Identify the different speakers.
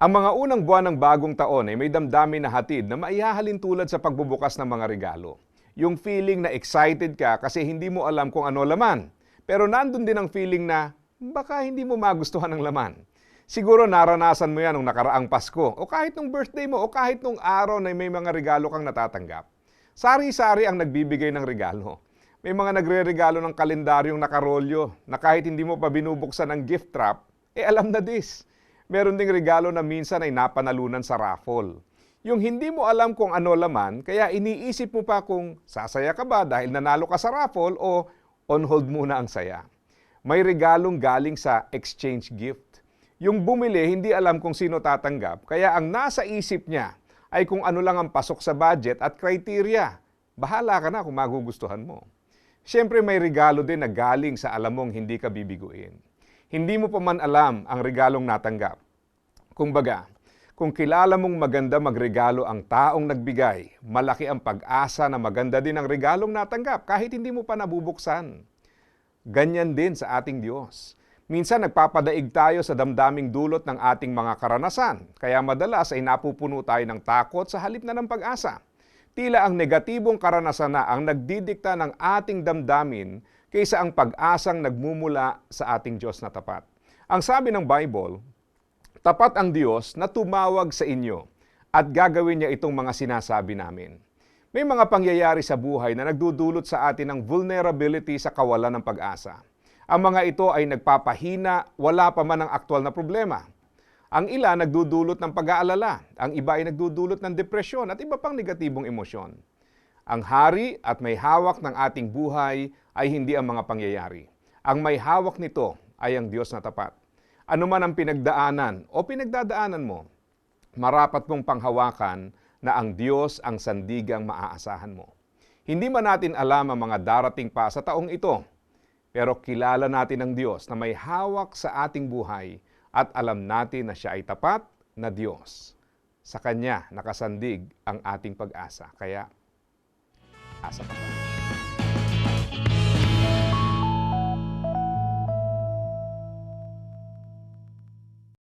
Speaker 1: Ang mga unang buwan ng bagong taon ay may damdamin na hatid na maihahalin tulad sa pagbubukas ng mga regalo. Yung feeling na excited ka kasi hindi mo alam kung ano laman. Pero nandun din ang feeling na baka hindi mo magustuhan ang laman. Siguro naranasan mo yan nung nakaraang Pasko o kahit nung birthday mo o kahit nung araw na may mga regalo kang natatanggap. Sari-sari ang nagbibigay ng regalo. May mga nagre-regalo ng kalendaryong nakarolyo na kahit hindi mo pa binubuksan ang gift trap, eh alam na this. Meron ding regalo na minsan ay napanalunan sa raffle. Yung hindi mo alam kung ano laman, kaya iniisip mo pa kung sasaya ka ba dahil nanalo ka sa raffle o on hold muna ang saya. May regalong galing sa exchange gift. Yung bumili, hindi alam kung sino tatanggap, kaya ang nasa isip niya ay kung ano lang ang pasok sa budget at criteria. Bahala ka na kung magugustuhan mo. Siyempre may regalo din na galing sa alam mong hindi ka bibiguin. Hindi mo pa man alam ang regalong natanggap. Kumbaga, kung kilala mong maganda magregalo ang taong nagbigay, malaki ang pag-asa na maganda din ang regalong natanggap kahit hindi mo pa nabubuksan. Ganyan din sa ating Diyos. Minsan nagpapadaig tayo sa damdaming dulot ng ating mga karanasan, kaya madalas ay napupuno tayo ng takot sa halip na ng pag-asa. Tila ang negatibong karanasan na ang nagdidikta ng ating damdamin kaysa ang pag-asang nagmumula sa ating Diyos na tapat. Ang sabi ng Bible, tapat ang Diyos na tumawag sa inyo at gagawin niya itong mga sinasabi namin. May mga pangyayari sa buhay na nagdudulot sa atin ng vulnerability sa kawalan ng pag-asa. Ang mga ito ay nagpapahina, wala pa man ang aktwal na problema. Ang ila nagdudulot ng pag-aalala, ang iba ay nagdudulot ng depresyon at iba pang negatibong emosyon. Ang hari at may hawak ng ating buhay ay hindi ang mga pangyayari. Ang may hawak nito ay ang Diyos na tapat. Ano man ang pinagdaanan o pinagdadaanan mo, marapat mong panghawakan na ang Diyos ang sandigang maaasahan mo. Hindi man natin alam ang mga darating pa sa taong ito, pero kilala natin ang Diyos na may hawak sa ating buhay at alam natin na siya ay tapat na Diyos. Sa Kanya nakasandig ang ating pag-asa. Kaya, Hasta pronto.